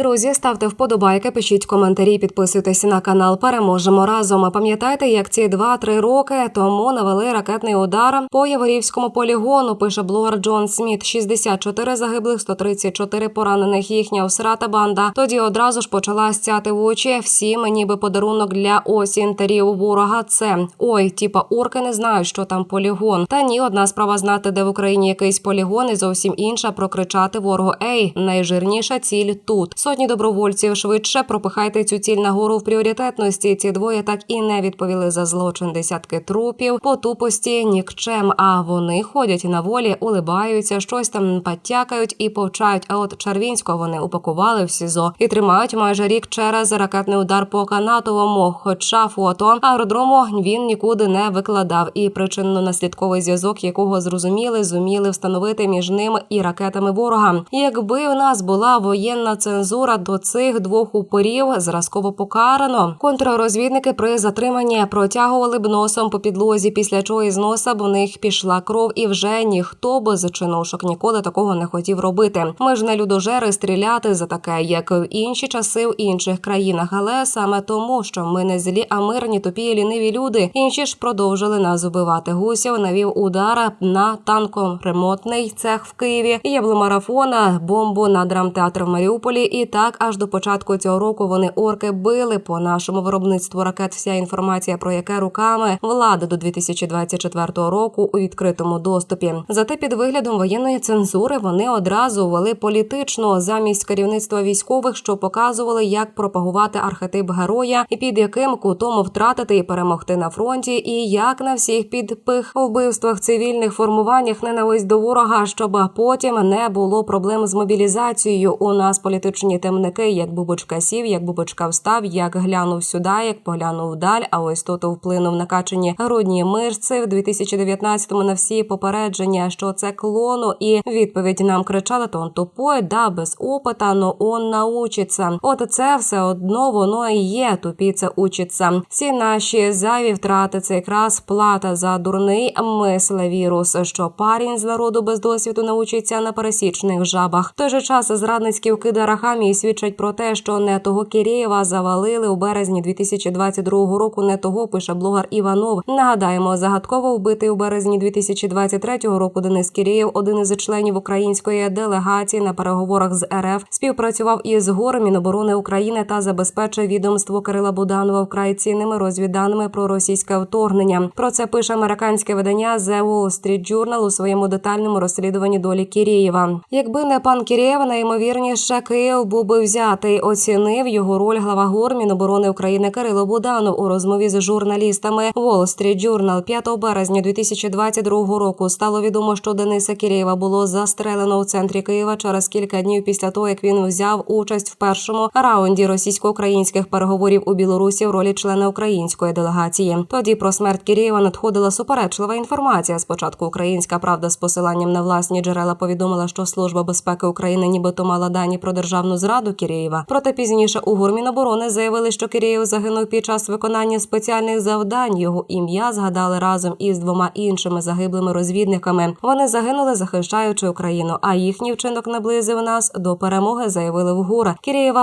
Друзі, ставте вподобайки, пишіть коментарі, підписуйтесь на канал. Переможемо разом. Пам'ятайте, як ці 2-3 роки тому навели ракетний удар по Яворівському полігону. Пише блогер Джон Сміт. 64 загиблих, 134 поранених. Їхня всрата банда. Тоді одразу ж почала стяти в очі. Всім ніби подарунок для осінтерів ворога. Це ой, типа орки не знають, що там полігон. Та ні, одна справа знати, де в Україні якийсь полігон, і зовсім інша прокричати ворогу. Ей, найжирніша ціль тут. Сотні добровольців швидше пропихайте цю ціль нагору в пріоритетності. Ці двоє так і не відповіли за злочин. Десятки трупів по тупості нікчем. А вони ходять на волі, улибаються, щось там потякають і повчають. А от Червінського вони упакували в СІЗО і тримають майже рік через ракетний удар по канатовому. Хоча фото аеродрому він нікуди не викладав. І причинно-наслідковий зв'язок, якого зрозуміли, зуміли встановити між ним і ракетами ворога. Якби у нас була воєнна цензура до цих двох упорів, зразково покарано. Контррозвідники при затриманні протягували б носом по підлозі, після чого із носа б у них пішла кров, і вже ніхто без чинушок ніколи такого не хотів робити. Ми ж не людожери стріляти за таке, як в інші часи в інших країнах. Але саме тому, що ми не злі, а мирні, тупі ліниві люди, інші ж продовжили нас убивати. Гусєв навів удар на танкоремонтний цех в Києві. Ябломарафона, бомбу на драмтеатр в Маріуполі. І так аж до початку цього року вони орки били по нашому виробництву ракет. Вся інформація про яке руками влади до 2024 року у відкритому доступі. Зате під виглядом воєнної цензури вони одразу ввели політично замість керівництва військових, що показували, як пропагувати архетип героя і під яким кутом втратити і перемогти на фронті, і як на всіх підпих вбивствах цивільних формуваннях ненависть до ворога, щоб потім не було проблем з мобілізацією. У нас політичні темники, як бубочка сів, як бубочка встав, як глянув сюди, як поглянув вдаль. А ось тут вплинув накачані грудні мишці в 2019-му на всі попередження, що це клону, і відповідь нам кричали: то он тупой, да без опита, но он научиться. От це все одно воно і є. Тупі це учиться. Всі наші зайві втрати це якраз плата за дурний мислевірус, що парень з народу без досвіду научиться на пересічних жабах. В той же час зрадницькі вкиди Арахамії свідчать про те, що не того Кирєєва завалили у березні 2022 року. Не того пише блогер Іванов. Нагадаємо, загадково вбитий у березні 2023 року Денис Кирєєв, один із членів української делегації на переговорах з РФ, співпрацював із ГОР Міноборони України та забезпечив відомство Кирила Буданова вкрай цінними розвідданими про російське вторгнення. Про це пише американське видання The Wall Street Journal у своєму детальному розслідуванні долі Кірєєва. Якби не пан Кірєєв, найімовірніше Київ був би взятий. Оцінив його роль глава ГОР Міноборони України Кирило Буданов у розмові з журналістами Wall Street Journal 5 березня 2022 року. Стало відомо, що Дениса Кірєєва було застрелено у центрі Києва через кілька днів після того, як він взяв участь в першому раунді російсько-українських переговорів у Білорусі в ролі члена української делегації. Тоді про смерть Кірєєва надходила суперечлива інформація. Спочатку українська правда з посиланням на власні джерела повідомила, що служба безпеки України нібито мала дані про державну зраду Кірєєва. Проте пізніше у Гурміноборони заявили, що Кірєєв загинув під час виконання спеціальних завдань. Його ім'я згадали разом із двома іншими загиблими розвідниками. Вони загинули, захищаючи Україну. А їхній вчинок наблизив нас до перемоги. Заявили в ГУР.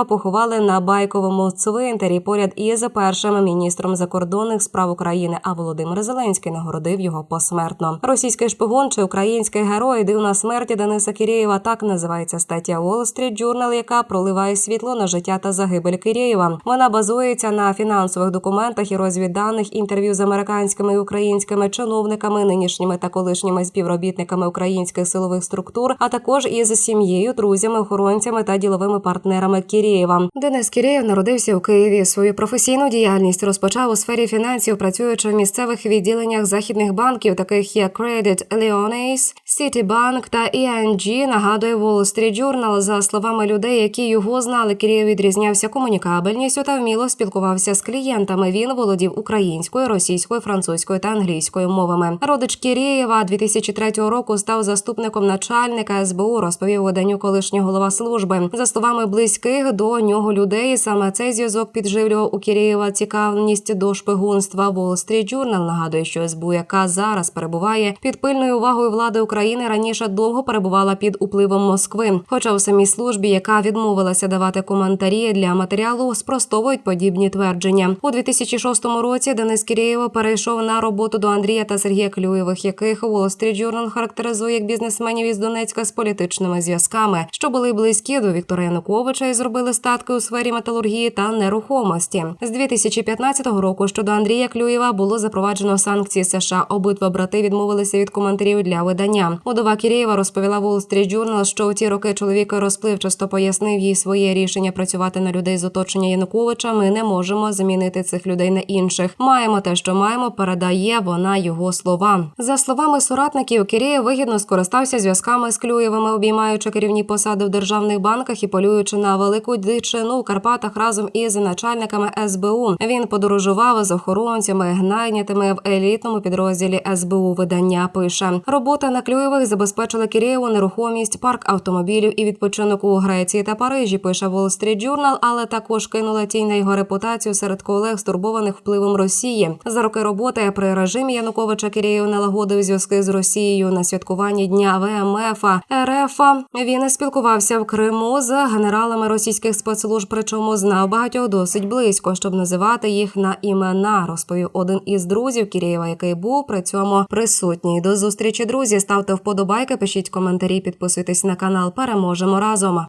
Поховали на байковому цвинтарі поряд із першим міністром закордонних справ України. А Володимир Зеленський нагородив його посмертно. Російський шпигун чи український герой дивна смерті Дениса Кірєєва. Так називається стаття Wall Street Journal, яка проливає світло на життя та загибель Кірєєва. Вона базується на фінансових документах і розвідданих інтерв'ю з американськими і українськими чиновниками, нинішніми та колишніми співробітниками українських силових структур, а також із сім'єю, друзями, охоронцями та діловими партнерами Кірєєва. Денис Кірєєв народився у Києві. Свою професійну діяльність розпочав у сфері фінансів, працюючи в місцевих відділеннях західних банків, таких як Credit Lyonnais, Citibank та ING, Нагадує Wall Street Journal. За словами людей, які його знали, Кірєєв відрізнявся комунікабельністю та вміло спілкувався з клієнтами. Він володів українською, російською, французькою та англійською мовами. Родич Кірєєва 2003 року став заступником начальника СБУ. Розповів виданню колишній голова служби. За словами близьких до нього людей, саме цей зв'язок підживлював у Кірєєва цікавність до шпигунства. Wall Street Journal нагадує, що СБУ, яка зараз перебуває під пильною увагою влади України, раніше довго перебувала під впливом Москви. Хоча у самій службі, яка відмовила відмовилася давати коментарі для матеріалу. Спростовують подібні твердження у 2006 році. Денис Кірєєв перейшов на роботу до Андрія та Сергія Клюєвих, яких Wall Street Journal характеризує як бізнесменів із Донецька з політичними зв'язками, що були близькі до Віктора Януковича і зробили статки у сфері металургії та нерухомості. З 2015 року щодо Андрія Клюєва було запроваджено санкції США. Обидва брати відмовилися від коментарів для видання. Удова Кірєєва розповіла Wall Street Journal, що у ті роки чоловік розпливчасто пояснив їй своє рішення працювати на людей з оточення Януковича. Ми не можемо замінити цих людей на інших. Маємо те, що маємо. Передає вона його слова. За словами соратників, Кірєєв вигідно скористався зв'язками з Клюєвими, обіймаючи керівні посади в державних банках і полюючи на велику дичину в Карпатах разом із начальниками СБУ. Він подорожував з охоронцями, найнятими в елітному підрозділі СБУ. Видання пише робота на Клюєвих забезпечила Кірєєву нерухомість, парк автомобілів і відпочинок у Греції та Парижі. Пише Wall Street Journal, але також кинула тінь на його репутацію серед колег, стурбованих впливом Росії. За роки роботи при режимі Януковича Кірєєв налагодив зв'язки з Росією на святкуванні дня ВМФ РФ. Він спілкувався в Криму з генералами російських спецслужб, причому знав багатьох досить близько, щоб називати їх на імена. Розповів один із друзів Кірєєва, який був при цьому присутній. До зустрічі, друзі. Ставте вподобайки, пишіть коментарі, підписуйтесь на канал. Переможемо разом.